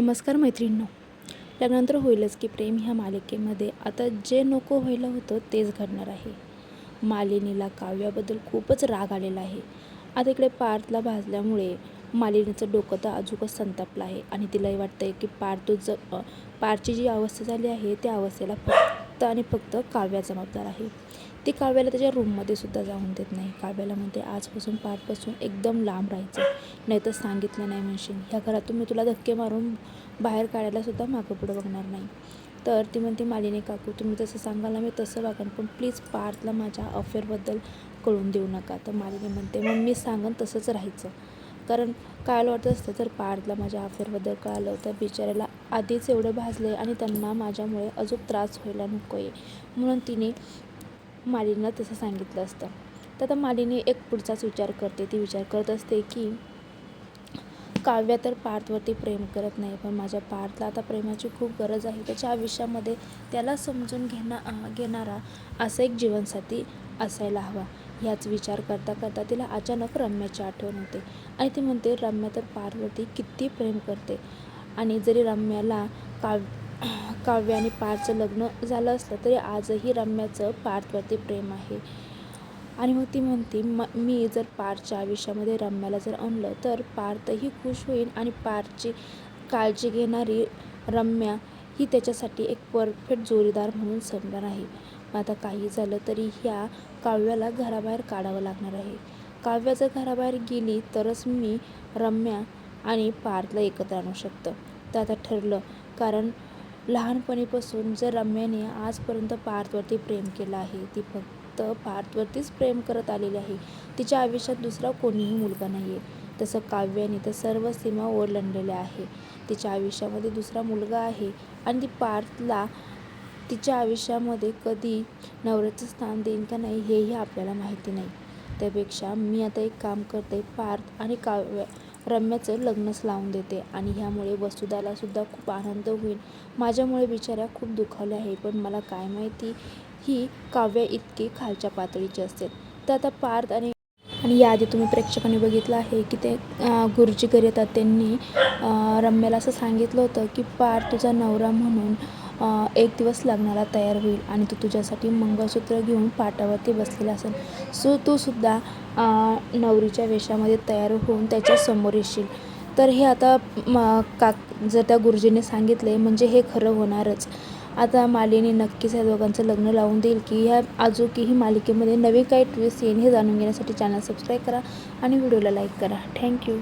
नमस्कार मैत्रिणींनो. लग्नानंतर होईलच की प्रेम ह्या मालिकेमध्ये आता जे नको व्हायला होतं तेच घडणार आहे. मालिनीला काव्याबद्दल खूपच राग आलेला आहे. आता इकडे पार्थला भाजल्यामुळे मालिनीचं डोकं तर अजूकच संतापलं आहे आणि तिलाही वाटतं आहे की पार्थ तो ज पारची जी अवस्था झाली आहे त्या अवस्थेला फक्त आणि फक्त काव्या जबाबदार आहे. ती काव्याला त्याच्या रूममध्ये सुद्धा जाऊन देत नाही. काव्याला म्हणते आजपासून पाठपासून एकदम लांब राहायचं. नाही तर सांगितलं नाही म्हणशील. ह्या घरातून मी तुला धक्के मारून बाहेर काढायला सुद्धा मागं पुढं बघणार नाही. तर ती म्हणते मालिनी काकू तुम्ही जसं सांगाल ना मी तसं वागन पण प्लीज पार्थला माझ्या अफेअरबद्दल कळून देऊ नका. तर मालिनी म्हणते मग मी सांगन तसंच राहायचं. कारण काल वाटत असतं तर पार्थला माझ्या अफेअरबद्दल कळालं तर बिचाऱ्याला आधीच एवढं भाजले आणि त्यांना माझ्यामुळे अजून त्रास व्हायला नको आहे म्हणून तिने मालिनीला तसं सांगितलं असतं. तर आता मालिनी एक पुढचाच विचार करते. ती विचार करत असते की काव्य तर पार्थवरती प्रेम करत नाही पण माझ्या पार्थला आता प्रेमाची खूप गरज आहे. त्याच्या आयुष्यामध्ये त्याला समजून घेणा घेणारा असा एक जीवनसाथी असायला हवा. ह्याच विचार करता करता तिला अचानक रम्याची आठवण होते. आणि ती म्हणते रम्या तर पार्थवरती किती प्रेम करते. आणि जरी रम्याला काव काव्य आणि पारचं लग्न झालं असलं तरी आजही रम्याचं पार्थवरती प्रेम आहे. आणि मग ती म्हणते म मी जर पारच्या आयुष्यामध्ये रम्याला जर आणलं तर पार्थही खुश होईल आणि पारची काळजी घेणारी रम्या ही त्याच्यासाठी एक परफेक्ट जोडीदार म्हणून समजणार आहे. आता काही झालं तरी ह्या काव्याला घराबाहेर काढावं लागणार आहे. काव्या जर घराबाहेर गेली तरच मी रम्या आणि पार्थला एकत्र आणू शकतं. तर आता ठरलं. कारण लहानपणीपासून जर रम्याने आजपर्यंत पार्थवरती प्रेम केलं आहे ती फक्त पार्थवरतीच प्रेम करत आलेली आहे. तिच्या आयुष्यात दुसरा कोणीही मुलगा नाही आहे तसं काव्याने तर सर्व सीमा ओलांडलेल्या आहे. तिच्या आयुष्यामध्ये दुसरा मुलगा आहे आणि ती पार्थला तिच्या आयुष्यामध्ये कधी नवऱ्याचं स्थान देईन का नाही हेही आपल्याला माहिती नाही. त्यापेक्षा मी आता एक काम करते पार्थ आणि काव्य रम्याचं लग्नच लावून देते आणि ह्यामुळे वसुदाला सुद्धा खूप आनंद होईल. माझ्यामुळे बिचाऱ्या खूप दुखावल्या आहे पण मला काय माहिती ही काव्य इतकी खालच्या पातळीची असतील. तर आता पार्थ आणि आणि याआधी तुम्ही प्रेक्षकांनी बघितलं आहे की ते गुरुजी घरी येतात. त्यांनी रम्याला असं सांगितलं होतं की पार तुझा नवरा म्हणून एक दिवस लग्नाला तयार होईल आणि तू तुझ्यासाठी मंगळसूत्र घेऊन पाटावरती बसलेला असेल. सो तू सुद्धा नवरीच्या वेशामध्ये तयार होऊन त्याच्यासमोर येशील. तर हे आता म का जर त्या गुरुजीने सांगितले म्हणजे हे खरं होणारच. आता मालिनी नक्कीच ह्या दोघांचं लग्न लावून देईल की ह्या आजोकीही मालिकेमध्ये नवीन काही ट्विस्ट येईल हे जाणून घेण्यासाठी चॅनल सबस्क्राईब करा आणि व्हिडिओला लाईक करा. थँक्यू